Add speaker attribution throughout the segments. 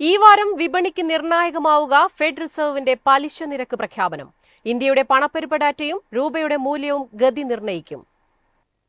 Speaker 1: ഈ വാരം വിപണിക്ക് നിർണായകമാവുക ഫെഡ് റിസർവിന്റെ പലിശ നിരക്ക് പ്രഖ്യാപനം. ഇന്ത്യയുടെ പണപ്പെരുപ്പ ഡാറ്റയും രൂപയുടെ മൂല്യവും ഗതി നിർണയിക്കും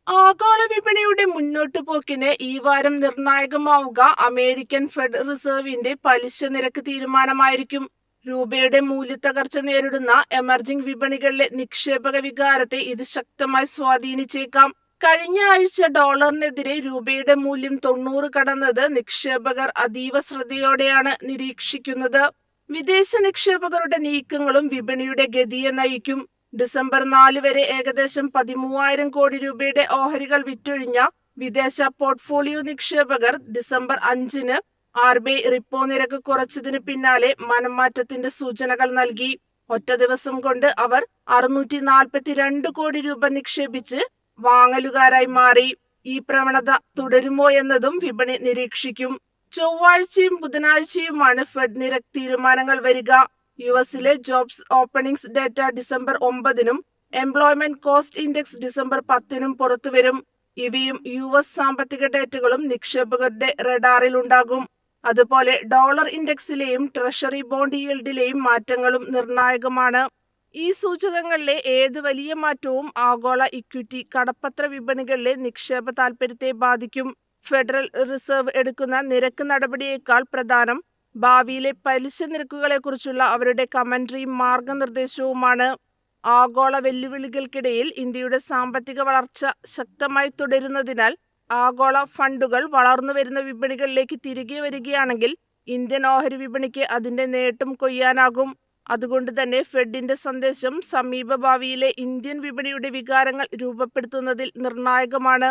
Speaker 2: ആഗോള വിപണിയുടെ മുന്നോട്ടു പോക്കിന് ഈ വാരം നിർണായകമാവുക അമേരിക്കൻ ഫെഡ് റിസർവിന്റെ പലിശ നിരക്ക് തീരുമാനമായിരിക്കും. രൂപയുടെ മൂല്യത്തകർച്ച നേരിടുന്ന എമർജിംഗ് വിപണികളിലെ നിക്ഷേപക വികാരത്തെ ഇത് ശക്തമായി സ്വാധീനിച്ചേക്കാം. കഴിഞ്ഞ ആഴ്ച ഡോളറിനെതിരെ രൂപയുടെ മൂല്യം തൊണ്ണൂറ് കടന്നത് നിക്ഷേപകർ അതീവ ശ്രദ്ധയോടെയാണ് നിരീക്ഷിക്കുന്നത്. വിദേശ നിക്ഷേപകരുടെ നീക്കങ്ങളും വിപണിയുടെ ഗതിയെ നയിക്കും. ഡിസംബർ നാല് വരെ ഏകദേശം പതിമൂവായിരം കോടി രൂപയുടെ ഓഹരികൾ വിറ്റൊഴിഞ്ഞ വിദേശ പോർട്ട്ഫോളിയോ നിക്ഷേപകർ ഡിസംബർ അഞ്ചിന് ആർ ബി ഐ റിപ്പോ നിരക്ക് കുറച്ചതിന് പിന്നാലെ മനംമാറ്റത്തിന്റെ സൂചനകൾ നൽകി. ഒറ്റ ദിവസം കൊണ്ട് അവർ അറുന്നൂറ്റി നാൽപ്പത്തിരണ്ട് കോടി രൂപ നിക്ഷേപിച്ച് വാങ്ങലുകാരായി മാറി ഈ പ്രവണത തുടരുമോ എന്നതും വിപണി നിരീക്ഷിക്കും. ചൊവ്വാഴ്ചയും ബുധനാഴ്ചയുമാണ് ഫെഡ് നിരക്ക് തീരുമാനങ്ങൾ വരിക. യു എസിലെ ജോബ്സ് ഓപ്പണിംഗ്സ് ഡേറ്റ ഡിസംബർ ഒമ്പതിനും എംപ്ലോയ്മെന്റ് കോസ്റ്റ് ഇൻഡെക്സ് ഡിസംബർ പത്തിനും പുറത്തുവരും ഇവയും യു എസ് സാമ്പത്തിക ഡേറ്റകളും നിക്ഷേപകരുടെ റഡാറിലുണ്ടാകും അതുപോലെ ഡോളർ ഇൻഡെക്സിലെയും ട്രഷറി ബോണ്ട് yield-ലെയും മാറ്റങ്ങളും നിർണായകമാണ്. ഈ സൂചകങ്ങളിലെ ഏത് വലിയ മാറ്റവും ആഗോള ഇക്വിറ്റി കടപ്പത്ര വിപണികളിലെ നിക്ഷേപ താൽപര്യത്തെ ബാധിക്കും. ഫെഡറൽ റിസർവ് എടുക്കുന്ന നിരക്ക് നടപടിയേക്കാൾ പ്രധാനം ഭാവിയിലെ പലിശ നിരക്കുകളെക്കുറിച്ചുള്ള അവരുടെ കമന്ററിയും മാർഗനിർദ്ദേശവുമാണ്. ആഗോള വെല്ലുവിളികൾക്കിടയിൽ ഇന്ത്യയുടെ സാമ്പത്തിക വളർച്ച ശക്തമായി തുടരുന്നതിനാൽ ആഗോള ഫണ്ടുകൾ വളർന്നുവരുന്ന വിപണികളിലേക്ക് തിരികെ വരികയാണെങ്കിൽ ഇന്ത്യൻ ഓഹരി വിപണിക്ക് അതിന്റെ നേട്ടം കൊയ്യാനാകും. അതുകൊണ്ട് തന്നെ ഫെഡിന്റെ സന്ദേശം സമീപഭാവിയിലെ ഇന്ത്യൻ വിപണിയുടെ വികാരങ്ങൾ രൂപപ്പെടുത്തുന്നതിൽ നിർണായകമാണ്.